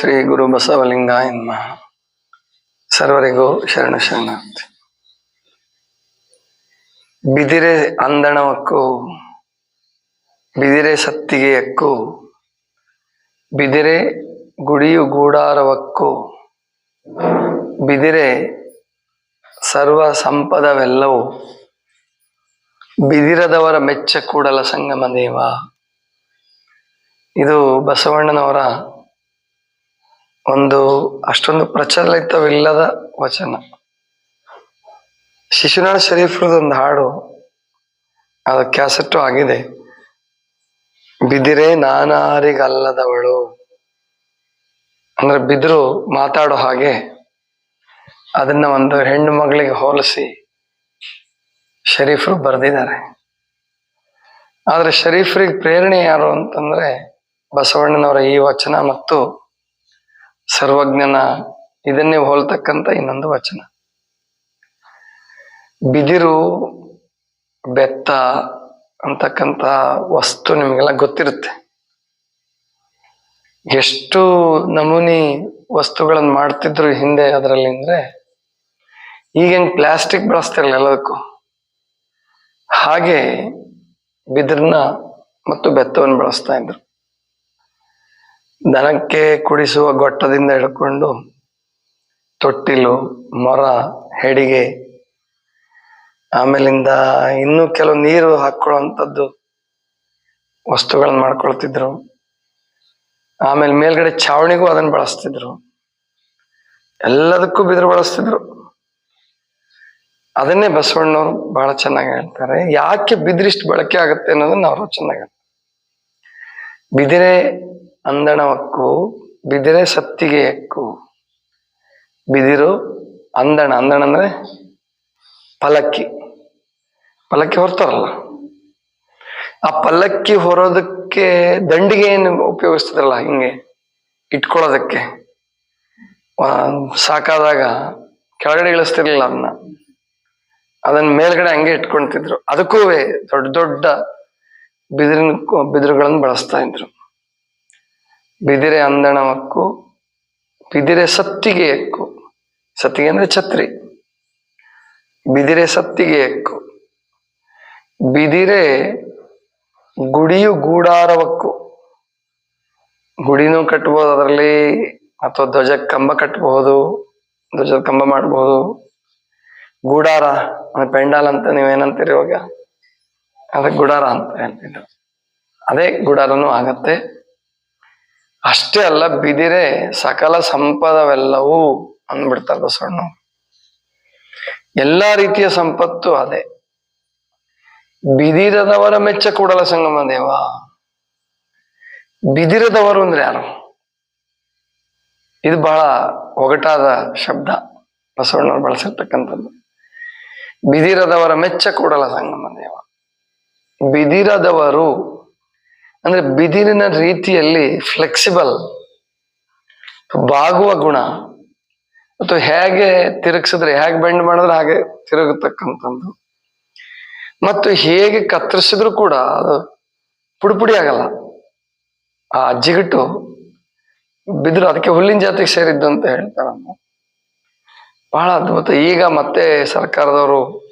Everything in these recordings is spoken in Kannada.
ಶ್ರೀ ಗುರು ಬಸವಲಿಂಗ ಎನ್ಮ ಸರ್ವರಿಗೂ ಶರಣ ಶರಣಾರ್ಥಿ. ಬಿದಿರೆ ಅಂದಣವಕ್ಕೂ, ಬಿದಿರೆ ಸತ್ತಿಗೆಯಕ್ಕೂ, ಬಿದಿರೆ ಗುಡಿಯು ಗೂಡಾರವಕ್ಕೂ, ಬಿದಿರೆ ಸರ್ವ ಸಂಪದವೆಲ್ಲವೂ, ಬಿದಿರದವರ ಮೆಚ್ಚ ಕೂಡಲ ಸಂಗಮ ದೇವ. ಇದು ಬಸವಣ್ಣನವರ ಒಂದು, ಅಷ್ಟೊಂದು ಪ್ರಚಲಿತವಿಲ್ಲದ ವಚನ. ಶಿಶುನಾಳ ಶರೀಫ್ರದೊಂದು ಹಾಡು, ಅದು ಕ್ಯಾಸೆಟ್ಟು ಆಗಿದೆ. ಬಿದಿರೆ ನಾನಾರಿಗಲ್ಲದವಳು. ಅಂದ್ರೆ ಬಿದಿರು ಮಾತಾಡೋ ಹಾಗೆ ಅದನ್ನ ಒಂದು ಹೆಣ್ಣು ಮಗಳಿಗೆ ಹೋಲಿಸಿ ಶರೀಫ್ರು ಬರೆದಿದ್ದಾರೆ. ಆದ್ರೆ ಶರೀಫ್ರಿಗೆ ಪ್ರೇರಣೆ ಯಾರು ಅಂತಂದ್ರೆ ಬಸವಣ್ಣನವರ ಈ ವಚನ ಮತ್ತು ಸರ್ವಜ್ಞನ ಇದನ್ನೇ ಹೋಲ್ತಕ್ಕಂತ ಇನ್ನೊಂದು ವಚನ. ಬಿದಿರು, ಬೆತ್ತ ಅಂತಕ್ಕಂತ ವಸ್ತು ನಿಮಗೆಲ್ಲ ಗೊತ್ತಿರುತ್ತೆ. ಎಷ್ಟು ನಮೂನಿ ವಸ್ತುಗಳನ್ನು ಮಾಡ್ತಿದ್ರು ಹಿಂದೆ ಅದರಲ್ಲಿ ಅಂದ್ರೆ ಈಗೇನ್ ಪ್ಲಾಸ್ಟಿಕ್ ಬಳಸ್ತಿರಲ್ಲ ಎಲ್ಲದಕ್ಕೂ. ಹಾಗೆ ಬಿದಿರನ್ನ ಮತ್ತು ಬೆತ್ತವನ್ನು ಬಳಸ್ತಾ ಇದ್ರು. ದನಕ್ಕೆ ಕುಡಿಸುವ ಗೊಟ್ಟದಿಂದ ಹಿಡ್ಕೊಂಡು ತೊಟ್ಟಿಲು, ಮೊರ, ಹೆಡಿಗೆ, ಆಮೇಲಿಂದ ಇನ್ನೂ ಕೆಲವು ನೀರು ಹಾಕೊಳ್ಳುವಂಥದ್ದು ವಸ್ತುಗಳನ್ನ ಮಾಡ್ಕೊಳ್ತಿದ್ರು. ಆಮೇಲೆ ಮೇಲ್ಗಡೆ ಛಾವಣಿಗೂ ಅದನ್ನ ಬಳಸ್ತಿದ್ರು. ಎಲ್ಲದಕ್ಕೂ ಬಿದಿರು ಬಳಸ್ತಿದ್ರು. ಅದನ್ನೇ ಬಸವಣ್ಣವ್ರು ಬಹಳ ಚೆನ್ನಾಗಿ ಹೇಳ್ತಾರೆ. ಯಾಕೆ ಬಿದಿರಿಷ್ಟು ಬಳಕೆ ಆಗುತ್ತೆ ಅನ್ನೋದನ್ನ ಅವರು ಚೆನ್ನಾಗಿ ಹೇಳ್ತಾರೆ. ಬಿದಿರೆ ಅಂದಣವಕ್ಕೂ, ಬಿದಿರೆ ಸತ್ತಿಗೆ ಹಕ್ಕು ಬಿದಿರು, ಅಂದಣ. ಅಂದಣ ಅಂದ್ರೆ ಪಲಕ್ಕಿ ಪಲಕ್ಕಿ ಹೊರ್ತಾರಲ್ಲ. ಆ ಪಲ್ಲಕ್ಕಿ ಹೊರೋದಕ್ಕೆ ದಂಡಿಗೆ ಏನು ಉಪಯೋಗಿಸ್ತಿದ್ರಲ್ಲ, ಹಿಂಗೆ ಇಟ್ಕೊಳ್ಳೋದಕ್ಕೆ. ಸಾಕಾದಾಗ ಕೆಳಗಡೆ ಇಳಿಸ್ತಿರ್ಲಿಲ್ಲ ಅದನ್ನ ಅದನ್ನ ಮೇಲ್ಗಡೆ ಹಂಗೆ ಇಟ್ಕೊಳ್ತಿದ್ರು. ಅದಕ್ಕೂ ದೊಡ್ಡ ದೊಡ್ಡ ಬಿದಿರಿನ ಬಿದಿರುಗಳನ್ನು ಬಳಸ್ತಾ ಇದ್ರು. ಬಿದಿರೆ ಅಂದಣವಕ್ಕೂ, ಬಿದಿರೆ ಸತ್ತಿಗೆ ಹಕ್ಕು ಸತ್ತಿಗೆ ಅಂದ್ರೆ ಛತ್ರಿ, ಬಿದಿರೆ ಸತ್ತಿಗೆ ಹಕ್ಕು ಬಿದಿರೆ ಗುಡಿಯು ಗೂಡಾರವಕ್ಕೂ, ಗುಡಿನೂ ಕಟ್ಬೋದು ಅದರಲ್ಲಿ, ಅಥವಾ ಧ್ವಜ ಕಂಬ ಕಟ್ಟಬಹುದು ಧ್ವಜದ ಕಂಬ ಮಾಡಬಹುದು ಗೂಡಾರ, ಅಂದ್ರೆ ಪೆಂಡಾಲ್ ಅಂತ ನೀವೇನಂತೀರಿ ಇವಾಗ? ಅದಕ್ಕೆ ಗುಡಾರ ಅಂತ ಹೇಳ್ತಿದ್ರು ಅದೇ ಗುಡಾರನೂ ಆಗತ್ತೆ. ಅಷ್ಟೇ ಅಲ್ಲ, ಬಿದಿರೆ ಸಕಲ ಸಂಪದವೆಲ್ಲವೂ ಅಂದ್ಬಿಡ್ತಾರೆ ಬಸವಣ್ಣ ಎಲ್ಲಾ ರೀತಿಯ ಸಂಪತ್ತು ಅದೇ. ಬಿದಿರದವರ ಮೆಚ್ಚ ಕೂಡಲ ಸಂಗಮ ದೇವ. ಬಿದಿರದವರು ಅಂದ್ರೆ ಯಾರು? ಇದು ಬಹಳ ಒಗಟಾದ ಶಬ್ದ. ಬಸವಣ್ಣವ್ರು ಬಳಸಿರ್ತಕ್ಕಂಥದ್ದು. ಬಿದಿರದವರ ಮೆಚ್ಚ ಕೂಡಲ ಸಂಗಮ ದೇವ. ಬಿದಿರದವರು ಅಂದ್ರೆ ಬಿದಿರಿನ ರೀತಿಯಲ್ಲಿ ಫ್ಲೆಕ್ಸಿಬಲ್ ಬಾಗುವ ಗುಣ. ಅಥವಾ ಹೇಗೆ ತಿರುಗಿಸಿದ್ರೆ, ಹೇಗೆ ಬೆಂಡ್ ಮಾಡಿದ್ರೆ ಹಾಗೆ ತಿರುಗತಕ್ಕಂಥದ್ದು. ಮತ್ತು ಹೇಗೆ ಕತ್ತರಿಸಿದ್ರು ಕೂಡ ಅದು ಪುಡಿ ಪುಡಿ ಆಗಲ್ಲ. ಆ ಜಿಗಟ್ಟು ಬಿದಿರು ಅದಕ್ಕೆ ಹುಲ್ಲಿನ ಜಾತಿಗೆ ಸೇರಿದ್ದು ಅಂತ ಹೇಳ್ತಾರೆ ಬಹಳ ಅದ್ಭುತ. ಈಗ ಮತ್ತೆ ಸರ್ಕಾರದವರು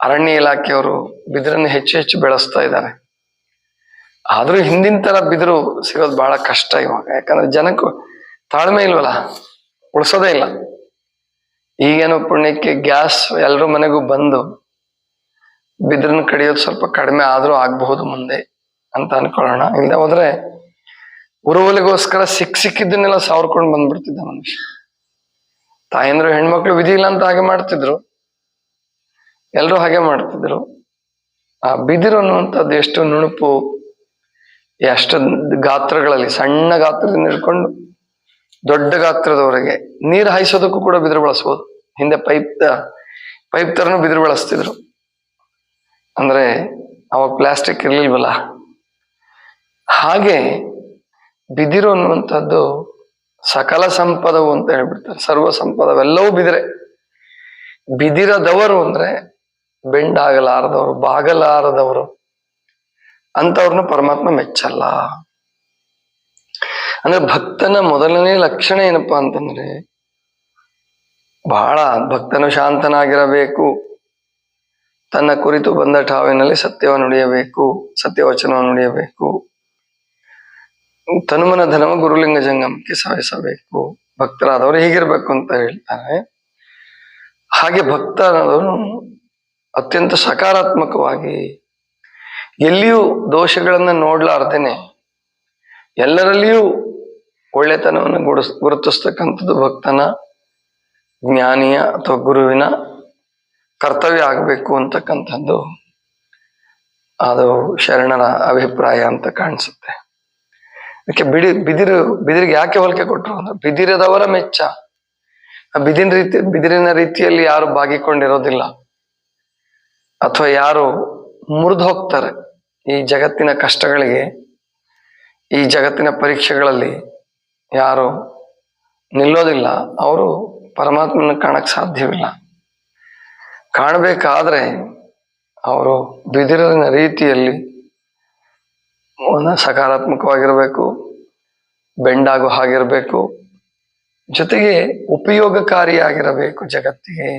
ಅರಣ್ಯ ಇಲಾಖೆಯವರು ಬಿದಿರನ್ನು ಹೆಚ್ಚು ಹೆಚ್ಚು ಬೆಳೆಸ್ತಾ ಇದ್ದಾರೆ. ಆದ್ರೂ ಹಿಂದಿನ ತರ ಬಿದಿರು ಸಿಗೋದು ಬಹಳ ಕಷ್ಟ ಇವಾಗ. ಯಾಕಂದ್ರೆ ಜನಕ್ಕೂ ತಾಳ್ಮೆ ಇಲ್ವಲ್ಲ? ಉಳಿಸೋದೇ ಇಲ್ಲ. ಈಗೇನೋ ಪುಣ್ಯಕ್ಕೆ ಗ್ಯಾಸ್ ಎಲ್ರ ಮನೆಗೂ ಬಂದು ಬಿದಿರನ್ನ ಕಡಿಯೋದು ಸ್ವಲ್ಪ ಕಡಿಮೆ ಆದ್ರೂ ಆಗಬಹುದು ಮುಂದೆ ಅಂತ ಅನ್ಕೊಳ್ಳೋಣ. ಇಲ್ಲದೆ ಹೋದ್ರೆ ಉರುವಲಿಗೋಸ್ಕರ ಸಿಕ್ ಸಿಕ್ಕಿದ್ದನ್ನೆಲ್ಲ ಸಾವ್ರ್ಕೊಂಡು ಬಂದ್ಬಿಡ್ತಿದ್ದ ಮನುಷ್ಯ. ತಾಯಂದ್ರು ಹೆಣ್ಮಕ್ಳು ವಿಧಿ ಇಲ್ಲ ಅಂತ ಹಾಗೆ ಮಾಡ್ತಿದ್ರು. ಎಲ್ರು ಹಾಗೆ ಮಾಡ್ತಿದ್ರು. ಆ ಬಿದಿರು ಅನ್ನುವಂಥದ್ದು ಎಷ್ಟು ನುಣುಪು ಎಷ್ಟು ಗಾತ್ರಗಳಲ್ಲಿ, ಸಣ್ಣ ಗಾತ್ರದಿಂದ ಹಿಡ್ಕೊಂಡು ದೊಡ್ಡ ಗಾತ್ರದವರೆಗೆ ನೀರು ಹಾಯಿಸೋದಕ್ಕೂ ಕೂಡ ಬಿದಿರು ಬಳಸ್ಬೋದು. ಹಿಂದೆ ಪೈಪ್ ಪೈಪ್ ತರನು ಬಿದಿರು ಬಳಸ್ತಿದ್ರು. ಅಂದ್ರೆ ಅವಾಗ ಪ್ಲಾಸ್ಟಿಕ್ ಇರ್ಲಿಲ್ವಲ್ಲ? ಹಾಗೆ ಬಿದಿರು ಅನ್ನುವಂಥದ್ದು ಸಕಲ ಸಂಪದವು ಅಂತ ಹೇಳ್ಬಿಡ್ತಾರೆ. ಸರ್ವ ಸಂಪದವೆಲ್ಲವೂ ಬಿದಿರೆ. ಬಿದಿರದವರು ಅಂದ್ರೆ ಬೆಂಡಾಗಲಾರದವರು, ಬಾಗಲಾರದವರು. ಅಂತವ್ರನ್ನ ಪರಮಾತ್ಮ ಮೆಚ್ಚಲ್ಲ. ಅಂದ್ರೆ ಭಕ್ತನ ಮೊದಲನೇ ಲಕ್ಷಣ ಏನಪ್ಪಾ ಅಂತಂದ್ರೆ ಬಹಳ ಭಕ್ತನು ಶಾಂತನಾಗಿರಬೇಕು, ತನ್ನ ಕುರಿತು ಬಂದ ಠಾವಿನಲ್ಲಿ ಸತ್ಯವನ್ನು ನುಡಿಯಬೇಕು, ಸತ್ಯವಚನವನ್ನು ನುಡಿಯಬೇಕು, ತನುಮನ ಧನವ ಗುರುಲಿಂಗ ಜಂಗಮಕ್ಕೆ ಸಾಯಿಸಬೇಕು, ಭಕ್ತರಾದವರು ಹೀಗಿರ್ಬೇಕು ಅಂತ ಹೇಳ್ತಾರೆ. ಹಾಗೆ ಭಕ್ತರಾದವರು ಅತ್ಯಂತ ಸಕಾರಾತ್ಮಕವಾಗಿ ಎಲ್ಲಿಯೂ ದೋಷಗಳನ್ನು ನೋಡ್ಲಾರ್ದೇನೆ. ಎಲ್ಲರಲ್ಲಿಯೂ ಒಳ್ಳೆತನವನ್ನು ಗುಡಿಸ್ ಗುರುತಿಸ್ತಕ್ಕಂಥದ್ದು ಭಕ್ತನ, ಜ್ಞಾನಿಯ ಅಥವಾ ಗುರುವಿನ ಕರ್ತವ್ಯ ಆಗಬೇಕು ಅಂತಕ್ಕಂಥದ್ದು ಅದು ಶರಣರ ಅಭಿಪ್ರಾಯ ಅಂತ ಕಾಣಿಸುತ್ತೆ. ಅದಕ್ಕೆ ಬಿಡಿ, ಬಿದಿರು, ಬಿದಿರಿಗೆ ಯಾಕೆ ಹೋಲಿಕೆ ಕೊಟ್ಟರು ಅಂದ್ರೆ ಬಿದಿರದವರ ಮೆಚ್ಚ. ಆ ಬಿದಿನ ರೀತಿ, ಬಿದಿರಿನ ರೀತಿಯಲ್ಲಿ ಯಾರು ಬಾಗಿಕೊಂಡಿರೋದಿಲ್ಲ. ಅಥವಾ ಯಾರು ಮುರಿದು ಹೋಗ್ತಾರೆ ಈ ಜಗತ್ತಿನ ಕಷ್ಟಗಳಿಗೆ, ಈ ಜಗತ್ತಿನ ಪರೀಕ್ಷೆಗಳಲ್ಲಿ ಯಾರು ನಿಲ್ಲೋದಿಲ್ಲ, ಅವರು ಪರಮಾತ್ಮನ ಕಾಣಕ್ಕೆ ಸಾಧ್ಯವಿಲ್ಲ. ಕಾಣಬೇಕಾದ್ರೆ ಅವರು ಬಿದಿರಿನ ರೀತಿಯಲ್ಲಿ ಸಕಾರಾತ್ಮಕವಾಗಿರಬೇಕು, ಬೆಂಡಾಗೋ ಹಾಗಿರಬೇಕು, ಜೊತೆಗೆ ಉಪಯೋಗಕಾರಿಯಾಗಿರಬೇಕು ಜಗತ್ತಿಗೆ.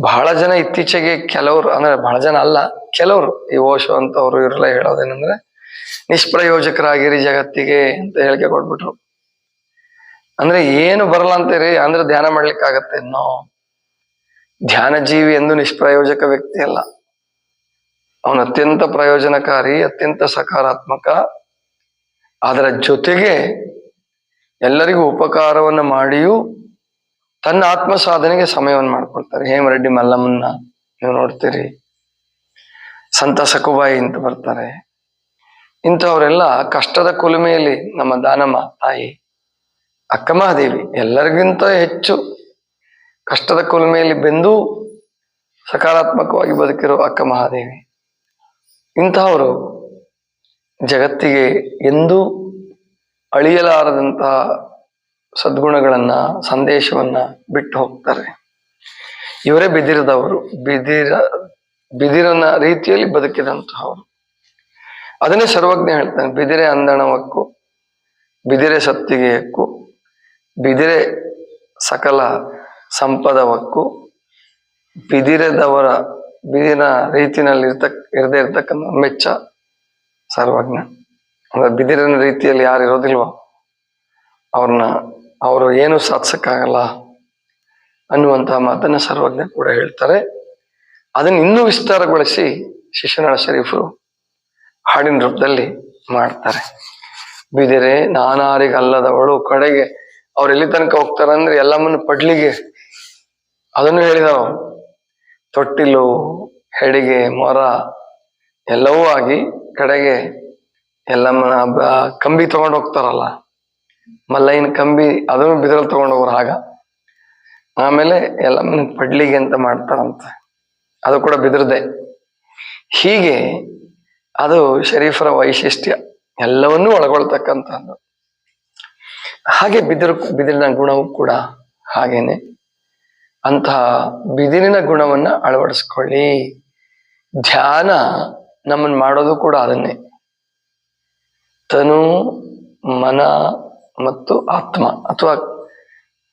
ಬಹಳ ಜನ ಇತ್ತೀಚೆಗೆ ಕೆಲವರು, ಅಂದ್ರೆ ಬಹಳ ಜನ ಅಲ್ಲ, ಕೆಲವರು ಈ ಓಶೋ ಅಂತವ್ರು ಇವರೆಲ್ಲ ಹೇಳೋದೇನಂದ್ರೆ, ನಿಷ್ಪ್ರಯೋಜಕರಾಗಿರಿ ಜಗತ್ತಿಗೆ ಅಂತ ಹೇಳಿಕೆ ಕೊಟ್ಬಿಟ್ರು. ಅಂದ್ರೆ ಏನು ಬರಲ್ಲ ಅಂತೀರಿ? ಅಂದ್ರೆ ಧ್ಯಾನ ಮಾಡ್ಲಿಕ್ಕೆ ಆಗತ್ತೆ ನೋ ಧ್ಯಾನ ಜೀವಿ ಎಂದು ನಿಷ್ಪ್ರಯೋಜಕ ವ್ಯಕ್ತಿ ಅಲ್ಲ. ಅವನು ಅತ್ಯಂತ ಪ್ರಯೋಜನಕಾರಿ, ಅತ್ಯಂತ ಸಕಾರಾತ್ಮಕ. ಅದರ ಜೊತೆಗೆ ಎಲ್ಲರಿಗೂ ಉಪಕಾರವನ್ನು ಮಾಡಿಯೂ ತನ್ನ ಆತ್ಮ ಸಾಧನೆಗೆ ಸಮಯವನ್ನು ಮಾಡ್ಕೊಳ್ತಾರೆ ಹೇಮರೆಡ್ಡಿ ಮಲ್ಲಮ್ಮನ್ನ ನೀವು ನೋಡ್ತೀರಿ. ಸಂತ ಸಕುಬಾಯಿ ಅಂತ ಬರ್ತಾರೆ. ಇಂಥವರೆಲ್ಲ ಕಷ್ಟದ ಕುಲುಮೆಯಲ್ಲಿ ನಮ್ಮ ದಾನಮ್ಮ, ತಾಯಿ ಅಕ್ಕಮಹಾದೇವಿ ಎಲ್ಲರಿಗಿಂತ ಹೆಚ್ಚು ಕಷ್ಟದ ಕುಲುಮೆಯಲ್ಲಿ ಬೆಂದು ಸಕಾರಾತ್ಮಕವಾಗಿ ಬದುಕಿರೋ ಅಕ್ಕ ಮಹಾದೇವಿ. ಇಂತಹವರು ಜಗತ್ತಿಗೆ ಎಂದೂ ಅಳಿಯಲಾರದಂತಹ ಸದ್ಗುಣಗಳನ್ನ, ಸಂದೇಶವನ್ನ ಬಿಟ್ಟು ಹೋಗ್ತಾರೆ. ಇವರೇ ಬಿದಿರದವರು, ಬಿದಿರ, ಬಿದಿರನ ರೀತಿಯಲ್ಲಿ ಬದುಕಿದಂತಹವರು. ಅದನ್ನೇ ಸರ್ವಜ್ಞ ಹೇಳ್ತಾನೆ, ಬಿದಿರೆ ಅಂದಣವಕ್ಕೂ, ಬಿದಿರೆ ಸತ್ತಿಗೆಯಕ್ಕೂ ಬಿದಿರೆ ಸಕಲ ಸಂಪದವಕ್ಕೂ, ಬಿದಿರದವರ ಬಿದಿರ ರೀತಿನಲ್ಲಿ ಇರ್ತಕ್ ಇರದೇ ಇರ್ತಕ್ಕಂಥ ಮೆಚ್ಚ ಸರ್ವಜ್ಞ. ಅಂದ್ರೆ ಬಿದಿರಿನ ರೀತಿಯಲ್ಲಿ ಯಾರು ಇರೋದಿಲ್ವೋ, ಅವ್ರನ್ನ ಅವರು ಏನು ಸಾಧಿಸಕ್ಕಾಗಲ್ಲ ಅನ್ನುವಂತಹ ಮಾತನ್ನು ಸರ್ವಜ್ಞ ಕೂಡ ಹೇಳ್ತಾರೆ. ಅದನ್ನ ಇನ್ನೂ ವಿಸ್ತಾರಗೊಳಿಸಿ ಶಿಶುನಾಳ ಶರೀಫರು ಹಾಡಿನ ರೂಪದಲ್ಲಿ ಮಾಡ್ತಾರೆ. ಬಿದಿರೆ, ನಾನಾರಿಗಲ್ಲದವಳು ಕಡೆಗೆ ಅವ್ರು ಎಲ್ಲಿ ತನಕ ಹೋಗ್ತಾರೆ ಅಂದ್ರೆ ಎಲ್ಲಮ್ಮನ ಪಡ್ಲಿಗೆ. ಅದನ್ನು ಹೇಳಿದವು ತೊಟ್ಟಿಲು, ಹೆಡಿಗೆ, ಮೊರ ಎಲ್ಲವೂ ಆಗಿ ಕಡೆಗೆ ಎಲ್ಲಮ್ಮನ ಕಂಬಿ ತಗೊಂಡು ಹೋಗ್ತಾರಲ್ಲ. ಮಲ್ಲೈನ ಕಂಬಿ ಅದನ್ನು ಬಿದಿರಲ್ಲಿ ತಗೊಂಡು ಹೋಗೋರು ಆಗ ಆಮೇಲೆ ಎಲ್ಲ ಪಡ್ಲಿಗೆ ಅಂತ ಮಾಡ್ತಾರಂತ. ಅದು ಕೂಡ ಬಿದಿರದೆ. ಹೀಗೆ ಅದು ಶರೀಫರ ವೈಶಿಷ್ಟ್ಯ ಎಲ್ಲವನ್ನೂ ಒಳಗೊಳ್ತಕ್ಕಂಥದ್ದು ಹಾಗೆ ಬಿದಿರು, ಬಿದಿರಿನ ಗುಣವೂ ಕೂಡ ಹಾಗೇನೆ. ಅಂತಹ ಬಿದಿರಿನ ಗುಣವನ್ನ ಅಳವಡಿಸ್ಕೊಳ್ಳಿ. ಧ್ಯಾನ ನಮ್ಮನ್ನು ಮಾಡೋದು ಕೂಡ ಅದನ್ನೇ. ತನು, ಮನ ಮತ್ತು ಆತ್ಮ ಅಥವಾ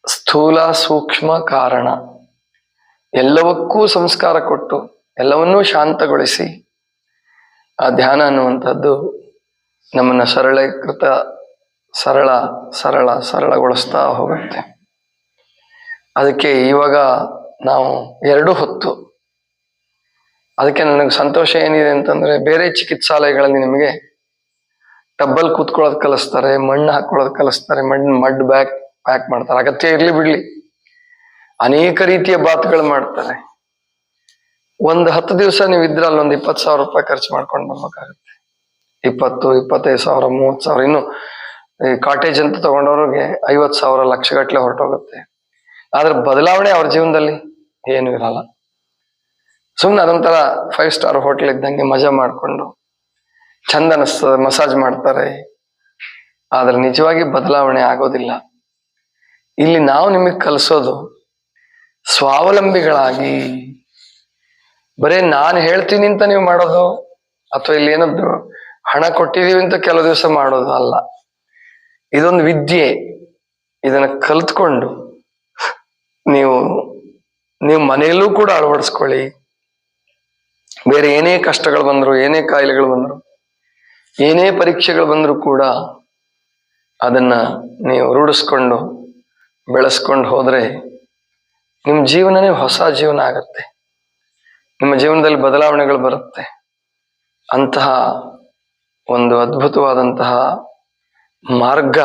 ಸ್ಥೂಲ ಸೂಕ್ಷ್ಮ ಕಾರಣ. ಎಲ್ಲವಕ್ಕೂ ಸಂಸ್ಕಾರ ಕೊಟ್ಟು ಎಲ್ಲವನ್ನೂ ಶಾಂತಗೊಳಿಸಿ ಆ ಧ್ಯಾನ ಅನ್ನುವಂಥದ್ದು ನಮ್ಮನ್ನ ಸರಳೀಕೃತ, ಸರಳ ಸರಳ, ಸರಳಗೊಳಿಸ್ತಾ ಹೋಗುತ್ತೆ. ಅದಕ್ಕೆ ಇವಾಗ ನಾವು ಎರಡು ಹೊತ್ತು. ಅದಕ್ಕೆ ನನಗೆ ಸಂತೋಷ ಏನಿದೆ ಅಂತಂದ್ರೆ ಬೇರೆ ಚಿಕಿತ್ಸಾಲಯಗಳಲ್ಲಿ ನಿಮಗೆ ಟಬ್ಬಲ್ ಕೂತ್ಕೊಳ್ಳೋದು ಕಲಿಸ್ತಾರೆ, ಮಣ್ಣು ಹಾಕೊಳ್ಳೋದು ಕಲಿಸ್ತಾರೆ, ಮಣ್ಣು ಮಡ್ ಬ್ಯಾಕ್, ಪ್ಯಾಕ್ ಮಾಡ್ತಾರೆ. ಅಗತ್ಯ ಇರ್ಲಿ ಬಿಡ್ಲಿ. ಅನೇಕ ರೀತಿಯ ಬಾತ್ಗಳು ಮಾಡ್ತಾರೆ. ಒಂದು ಹತ್ತು ದಿವಸ ನೀವು ಇದ್ರೆ ಅಲ್ಲೊಂದು ಇಪ್ಪತ್ತು ಸಾವಿರ ರೂಪಾಯಿ ಖರ್ಚು ಮಾಡ್ಕೊಂಡು ಬರ್ಬೇಕಾಗುತ್ತೆ. ಇಪ್ಪತ್ತು, ಇಪ್ಪತ್ತೈದು ಸಾವಿರ, ಮೂವತ್ತು ಸಾವಿರ, ಇನ್ನು ಈ ಕಾಟೇಜ್ ಅಂತ ತಗೊಂಡವ್ರಿಗೆ ಐವತ್ತು ಸಾವಿರ ಲಕ್ಷಗಟ್ಟಲೆ ಹೊರಟೋಗುತ್ತೆ. ಆದ್ರೆ ಬದಲಾವಣೆ ಅವ್ರ ಜೀವನದಲ್ಲಿ ಏನು ಇರಲ್ಲ. ಸುಮ್ಮನೆ ಅದೊಂಥರ ಫೈವ್ ಸ್ಟಾರ್ ಹೋಟೆಲ್ ಇದ್ದಂಗೆ ಮಜಾ ಮಾಡಿಕೊಂಡು ಚಂದ ಅನಿಸ್ತದೆ ಮಸಾಜ್ ಮಾಡ್ತಾರೆ. ಆದ್ರೆ ನಿಜವಾಗಿ ಬದಲಾವಣೆ ಆಗೋದಿಲ್ಲ. ಇಲ್ಲಿ ನಾವು ನಿಮಗೆ ಕಲಿಸೋದು ಸ್ವಾವಲಂಬಿಗಳಾಗಿ. ಬರೇ ನಾನು ಹೇಳ್ತೀನಿ ಅಂತ ನೀವು ಮಾಡೋದು ಅಥವಾ ಇಲ್ಲಿ ಏನದ್ದು ಹಣ ಕೊಟ್ಟಿದೀವಿ ಅಂತ ಕೆಲವು ದಿವಸ ಮಾಡೋದು ಅಲ್ಲ. ಇದೊಂದು ವಿದ್ಯೆ. ಇದನ್ನ ಕಲ್ತ್ಕೊಂಡು ನೀವು ನೀವು ಮನೆಯಲ್ಲೂ ಕೂಡ ಅಳವಡಿಸ್ಕೊಳ್ಳಿ. ಬೇರೆ ಏನೇ ಕಷ್ಟಗಳು ಬಂದ್ರು, ಏನೇ ಕಾಯಿಲೆಗಳು ಬಂದ್ರು ಏನೇ ಪರೀಕ್ಷೆಗಳು ಬಂದರೂ ಕೂಡ ಅದನ್ನ ನೀವು ರೂಢಿಸ್ಕೊಂಡು ಬೆಳೆಸ್ಕೊಂಡು ಹೋದರೆ ನಿಮ್ಮ ಜೀವನನೇ ಹೊಸ ಜೀವನ ಆಗತ್ತೆ. ನಿಮ್ಮ ಜೀವನದಲ್ಲಿ ಬದಲಾವಣೆಗಳು ಬರುತ್ತೆ. ಅಂತಹ ಒಂದು ಅದ್ಭುತವಾದಂತಹ ಮಾರ್ಗ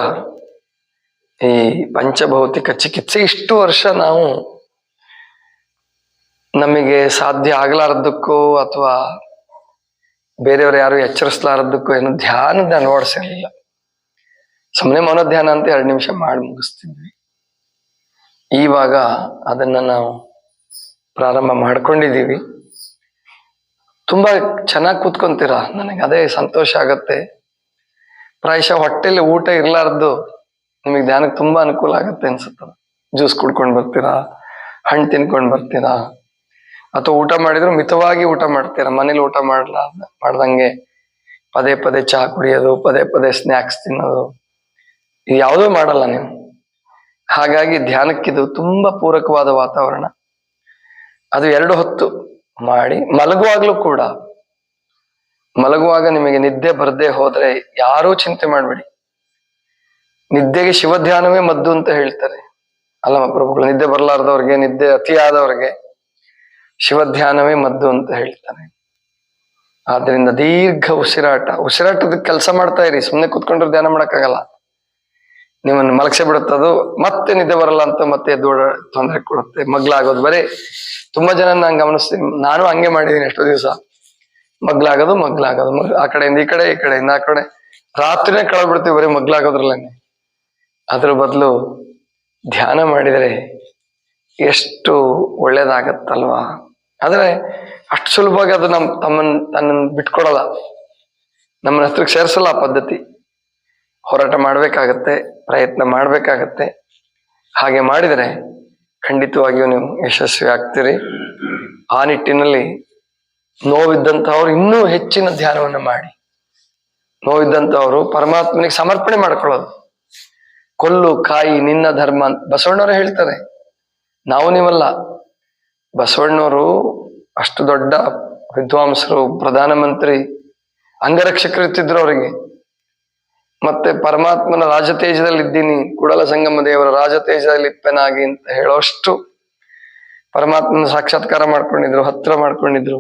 ಈ ಪಂಚಭೌತಿಕ ಚಿಕಿತ್ಸೆ. ಇಷ್ಟು ವರ್ಷ ನಾವು ನಮಗೆ ಸಾಧ್ಯ ಆಗಲಾರದಕ್ಕೋ ಅಥವಾ ಬೇರೆಯವರು ಯಾರು ಎಚ್ಚರಿಸಲಾರದಕ್ಕೂ ಏನು ಧ್ಯಾನದ ಅಳವಡಿಸಿರಲಿಲ್ಲ ಸುಮ್ಮನೆ ಮನೋಧ್ಯಾನ ಅಂತ ಎರಡು ನಿಮಿಷ ಮಾಡಿ ಮುಗಿಸ್ತಿದ್ವಿ. ಈವಾಗ ಅದನ್ನ ನಾವು ಪ್ರಾರಂಭ ಮಾಡ್ಕೊಂಡಿದ್ದೀವಿ. ತುಂಬಾ ಚೆನ್ನಾಗಿ ಕೂತ್ಕೊಂತೀರಾ? ನನಗೆ ಅದೇ ಸಂತೋಷ ಆಗತ್ತೆ. ಪ್ರಾಯಶಃ ಹೊಟ್ಟೆಲಿ ಊಟ ಇರ್ಲಾರ್ದು ನಿಮಗೆ ಧ್ಯಾನಕ್ಕೆ ತುಂಬಾ ಅನುಕೂಲ ಆಗುತ್ತೆ ಅನ್ಸುತ್ತೆ. ಜ್ಯೂಸ್ ಕುಡ್ಕೊಂಡು ಬರ್ತೀರಾ? ಹಣ್ಣು ತಿನ್ಕೊಂಡು ಬರ್ತೀರಾ? ಅಥವಾ ಊಟ ಮಾಡಿದ್ರು ಮಿತವಾಗಿ ಊಟ ಮಾಡ್ತೀರಾ? ಮನೇಲಿ ಊಟ ಮಾಡ್ಲಾ? ಮಾಡ್ದಂಗೆ ಪದೇ ಪದೇ ಚಹಾ ಕುಡಿಯೋದು, ಪದೇ ಪದೇ ಸ್ನ್ಯಾಕ್ಸ್ ತಿನ್ನೋದು. ಇದು ಯಾವುದೂ ಮಾಡಲ್ಲ ನೀವು. ಹಾಗಾಗಿ ಧ್ಯಾನಕ್ಕಿದು ತುಂಬಾ ಪೂರಕವಾದ ವಾತಾವರಣ. ಅದು ಎರಡು ಹೊತ್ತು ಮಾಡಿ, ಮಲಗುವಾಗ್ಲೂ ಕೂಡ. ಮಲಗುವಾಗ ನಿಮಗೆ ನಿದ್ದೆ ಬರದೇ ಹೋದ್ರೆ ಯಾರೂ ಚಿಂತೆ ಮಾಡಬೇಡಿ. ನಿದ್ದೆಗೆ ಶಿವಧ್ಯಾನವೇ ಮದ್ದು ಅಂತ ಹೇಳ್ತಾರೆ. ಅಲ್ಲಮ್ಮ ಪ್ರಭುಗಳು, ನಿದ್ದೆ ಬರಲಾರ್ದವ್ರಿಗೆ, ನಿದ್ದೆ ಅತಿಯಾದವ್ರಿಗೆ ಶಿವಧ್ಯಾನವೇ ಮದ್ದು ಅಂತ ಹೇಳ್ತಾನೆ. ಆದ್ರಿಂದ ದೀರ್ಘ ಉಸಿರಾಟ. ಉಸಿರಾಟದ ಕೆಲಸ ಮಾಡ್ತಾ ಇರಿ ಸುಮ್ಮನೆ ಕುತ್ಕೊಂಡ್ರೆ ಧ್ಯಾನ ಮಾಡಕ್ಕಾಗಲ್ಲ. ನಿಮ್ಮನ್ನು ಮಲಗಿಸಿ ಬಿಡುತ್ತದು, ಮತ್ತೆ ನಿದ್ದೆ ಬರಲ್ಲ ಅಂತ ಮತ್ತೆ ದೂರ ತೊಂದರೆ ಕೊಡುತ್ತೆ, ಮಗ್ಲಾಗೋದು. ಬರೀ ತುಂಬಾ ಜನ ನಾನು ಗಮನಿಸ್ತೀನಿ. ನಾನು ಹಂಗೆ ಮಾಡಿದ್ದೀನಿ ಎಷ್ಟೋ ದಿವಸ. ಮಗ್ಲಾಗೋದು ಮಗ್ಲಾಗೋದು, ಮಗ್, ಆ ಕಡೆಯಿಂದ ಈ ಕಡೆ, ಈ ಕಡೆಯಿಂದ ಆ ಕಡೆ. ರಾತ್ರಿನೇ ಕಳಬಿಡ್ತೀವಿ ಬರೀ ಮಗ್ಲಾಗೋದ್ರಲ್ಲೇನೆ ಅದ್ರ ಬದಲು ಧ್ಯಾನ ಮಾಡಿದರೆ ಎಷ್ಟು ಒಳ್ಳೇದಾಗತ್ತಲ್ವಾ? ಆದ್ರೆ ಅಷ್ಟು ಸುಲಭವಾಗಿ ಅದು ನಮ್ ತಮ್ಮನ್ ತನ್ನನ್ನು ಬಿಟ್ಕೊಡಲ್ಲ. ನಮ್ಮನ್ನ ಹತ್ರಕ್ಕೆ ಸೇರಿಸಲ್ಲ ಆ ಪದ್ಧತಿ. ಹೋರಾಟ ಮಾಡ್ಬೇಕಾಗತ್ತೆ, ಪ್ರಯತ್ನ ಮಾಡಬೇಕಾಗತ್ತೆ. ಹಾಗೆ ಮಾಡಿದರೆ ಖಂಡಿತವಾಗಿಯೂ ನೀವು ಯಶಸ್ವಿ ಆಗ್ತೀರಿ. ಆ ನಿಟ್ಟಿನಲ್ಲಿ ನೋವಿದ್ದಂಥವ್ರು ಇನ್ನೂ ಹೆಚ್ಚಿನ ಧ್ಯಾನವನ್ನು ಮಾಡಿ. ನೋವಿದ್ದಂಥವ್ರು ಪರಮಾತ್ಮನಿಗೆ ಸಮರ್ಪಣೆ ಮಾಡ್ಕೊಳ್ಳೋದು. ಕೊಲ್ಲು, ಕಾಯಿ, ನಿನ್ನ ಧರ್ಮ ಅಂತ ಬಸವಣ್ಣವರು ಹೇಳ್ತಾರೆ. ನಾವು ನೀವಲ್ಲ ಬಸವಣ್ಣವರು ಅಷ್ಟು ದೊಡ್ಡ ವಿದ್ವಾಂಸರು ಪ್ರಧಾನಮಂತ್ರಿ ಅಂಗರಕ್ಷಕರು ಇರ್ತಿದ್ರು ಅವರಿಗೆ. ಮತ್ತೆ ಪರಮಾತ್ಮನ ರಾಜತೇಜದಲ್ಲಿ ಇದ್ದೀನಿ ಕುಡಲ ಸಂಗಮ ದೇವರ ರಾಜತೇಜದಲ್ಲಿ ಇಪ್ಪನಾಗಿ ಅಂತ ಹೇಳೋಷ್ಟು ಪರಮಾತ್ಮನ ಸಾಕ್ಷಾತ್ಕಾರ ಮಾಡ್ಕೊಂಡಿದ್ರು, ಹತ್ರ ಮಾಡ್ಕೊಂಡಿದ್ರು.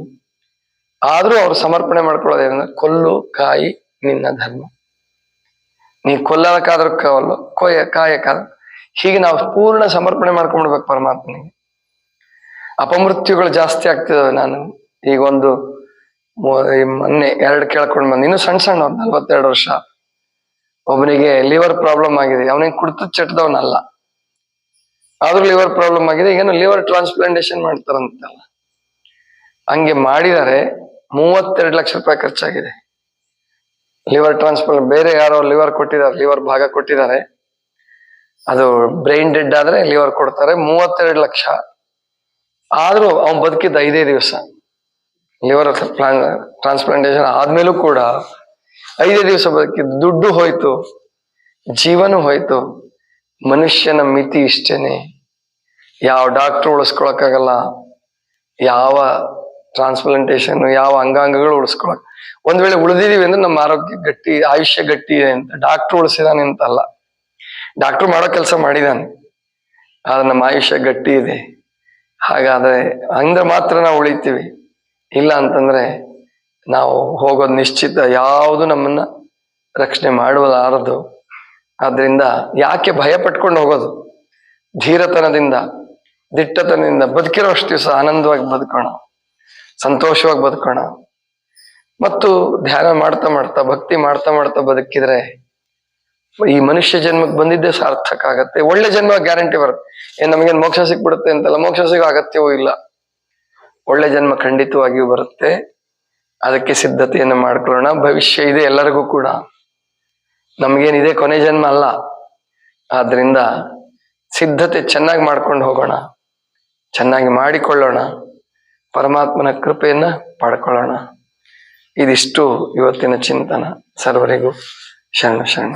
ಆದ್ರೂ ಅವ್ರು ಸಮರ್ಪಣೆ ಮಾಡ್ಕೊಳ್ಳೋದೇನಂದ್ರೆ ಕೊಲ್ಲು ಕಾಯಿ ನಿನ್ನ ಧರ್ಮ. ನೀ ಕೊಲ್ಲಕ್ಕಾದ್ರೂ ಕೊಯ್ಯ ಕಾಯಕ್ಕಾದ್ರೂ ಹೀಗೆ ನಾವು ಪೂರ್ಣ ಸಮರ್ಪಣೆ ಮಾಡ್ಕೊಂಡ್ಬಿಡ್ಬೇಕು ಪರಮಾತ್ಮನಿಗೆ. ಅಪಮೃತ್ಯುಗಳು ಜಾಸ್ತಿ ಆಗ್ತಿದಾವೆ ನಾನು. ಈಗ ಒಂದು ಮೊನ್ನೆ ಎರಡು ಕೇಳ್ಕೊಂಡ್ ಬಂದು, ಇನ್ನು ಸಣ್ಣ ಸಣ್ಣ ನಲ್ವತ್ತೆರಡು ವರ್ಷ. ಒಬ್ಬನಿಗೆ ಲಿವರ್ ಪ್ರಾಬ್ಲಮ್ ಆಗಿದೆ. ಅವನಿಗೆ ಕುಡ್ತು ಚಟ್ದವನಲ್ಲ. ಆದ್ರೂ ಲಿವರ್ ಪ್ರಾಬ್ಲಮ್ ಆಗಿದೆ. ಈಗೇನು ಲಿವರ್ ಟ್ರಾನ್ಸ್ಪ್ಲಾಂಟೇಶನ್ ಮಾಡ್ತಾರಂತಲ್ಲ. ಹಂಗೆ ಮಾಡಿದರೆ ಮೂವತ್ತೆರಡು ಲಕ್ಷ ರೂಪಾಯಿ ಖರ್ಚಾಗಿದೆ. ಲಿವರ್ ಟ್ರಾನ್ಸ್ಪ್ಲಾಂಟ್, ಬೇರೆ ಯಾರೋ ಲಿವರ್ ಕೊಟ್ಟಿದ್ದಾರೆ, ಲಿವರ್ ಭಾಗ ಕೊಟ್ಟಿದ್ದಾರೆ. ಅದು ಬ್ರೈನ್ ಡೆಡ್ ಆದ್ರೆ ಲಿವರ್ ಕೊಡ್ತಾರೆ. ಮೂವತ್ತೆರಡು ಲಕ್ಷ. ಆದ್ರೂ ಅವನು ಬದುಕಿದ್ದ ಐದೇ ದಿವಸ. ಲಿವರ್ ಟ್ರಾನ್ಸ್ಪ್ಲಾಂಟೇಶನ್ ಆದ್ಮೇಲೂ ಕೂಡ ಐದೇ ದಿವಸ ಬದುಕಿದ್ದು ದುಡ್ಡು ಹೋಯ್ತು, ಜೀವನ ಹೋಯ್ತು. ಮನುಷ್ಯನ ಮಿತಿ ಇಷ್ಟೇನೆ. ಯಾವ ಡಾಕ್ಟರ್ ಉಳಿಸ್ಕೊಳಕ್ಕಾಗಲ್ಲ. ಯಾವ ಟ್ರಾನ್ಸ್ಪ್ಲಾಂಟೇಶನ್ ಯಾವ ಅಂಗಾಂಗಗಳು ಉಳಿಸ್ಕೊಳಕ್? ಒಂದ್ ವೇಳೆ ಉಳಿದಿದೀವಿ ಅಂದ್ರೆ ನಮ್ಮ ಆರೋಗ್ಯ ಗಟ್ಟಿ, ಆಯುಷ್ಯ ಗಟ್ಟಿ ಇದೆ ಅಂತ. ಡಾಕ್ಟರ್ ಉಳಿಸಿದಾನೆ ಅಂತ ಅಲ್ಲ. ಡಾಕ್ಟರ್ ಮಾಡೋ ಕೆಲಸ ಮಾಡಿದಾನೆ. ಆದ್ರೆ ನಮ್ಮ ಆಯುಷ್ಯ ಗಟ್ಟಿ ಇದೆ. ಹಾಗಾದ್ರೆ ಹಂಗ ಮಾತ್ರ ನಾವು ಉಳಿತೀವಿ. ಇಲ್ಲ ಅಂತಂದ್ರೆ ನಾವು ಹೋಗೋದು ನಿಶ್ಚಿತ ಯಾವುದು ನಮ್ಮನ್ನ ರಕ್ಷಣೆ ಮಾಡುವುದಾರದು. ಆದ್ರಿಂದ ಯಾಕೆ ಭಯ ಪಟ್ಕೊಂಡು ಹೋಗೋದು? ಧೀರತನದಿಂದ, ದಿಟ್ಟತನದಿಂದ ಬದುಕಿರೋಷ್ಟು ದಿವಸ ಆನಂದವಾಗಿ ಬದುಕೋಣ, ಸಂತೋಷವಾಗಿ ಬದುಕೋಣ. ಮತ್ತು ಧ್ಯಾನ ಮಾಡ್ತಾ ಮಾಡ್ತಾ, ಭಕ್ತಿ ಮಾಡ್ತಾ ಮಾಡ್ತಾ ಬದುಕಿದ್ರೆ ಈ ಮನುಷ್ಯ ಜನ್ಮಕ್ಕೆ ಬಂದಿದ್ದೇ ಸಾರ್ಥಕ ಆಗತ್ತೆ. ಒಳ್ಳೆ ಜನ್ಮ ಗ್ಯಾರಂಟಿ ಬರುತ್ತೆ. ಏನ್ ನಮಗೇನ್ ಮೋಕ್ಷ ಸಿಕ್ಬಿಡುತ್ತೆ ಅಂತಲ್ಲ ಮೋಕ್ಷ ಸಿಗೋ ಅಗತ್ಯವೂ ಇಲ್ಲ. ಒಳ್ಳೆ ಜನ್ಮ ಖಂಡಿತವಾಗಿಯೂ ಬರುತ್ತೆ. ಅದಕ್ಕೆ ಸಿದ್ಧತೆಯನ್ನು ಮಾಡ್ಕೊಳ್ಳೋಣ. ಭವಿಷ್ಯ ಇದೆ ಎಲ್ಲರಿಗೂ ಕೂಡ. ನಮ್ಗೇನಿದೆ ಕೊನೆ ಜನ್ಮ ಅಲ್ಲ. ಆದ್ರಿಂದ ಸಿದ್ಧತೆ ಚೆನ್ನಾಗಿ ಮಾಡ್ಕೊಂಡು ಹೋಗೋಣ. ಚೆನ್ನಾಗಿ ಮಾಡಿಕೊಳ್ಳೋಣ. ಪರಮಾತ್ಮನ ಕೃಪೆಯನ್ನ ಪಡ್ಕೊಳ್ಳೋಣ. ಇದಿಷ್ಟು ಇವತ್ತಿನ ಚಿಂತನ. ಸರ್ವರಿಗೂ ಶರಣ ಶರಣ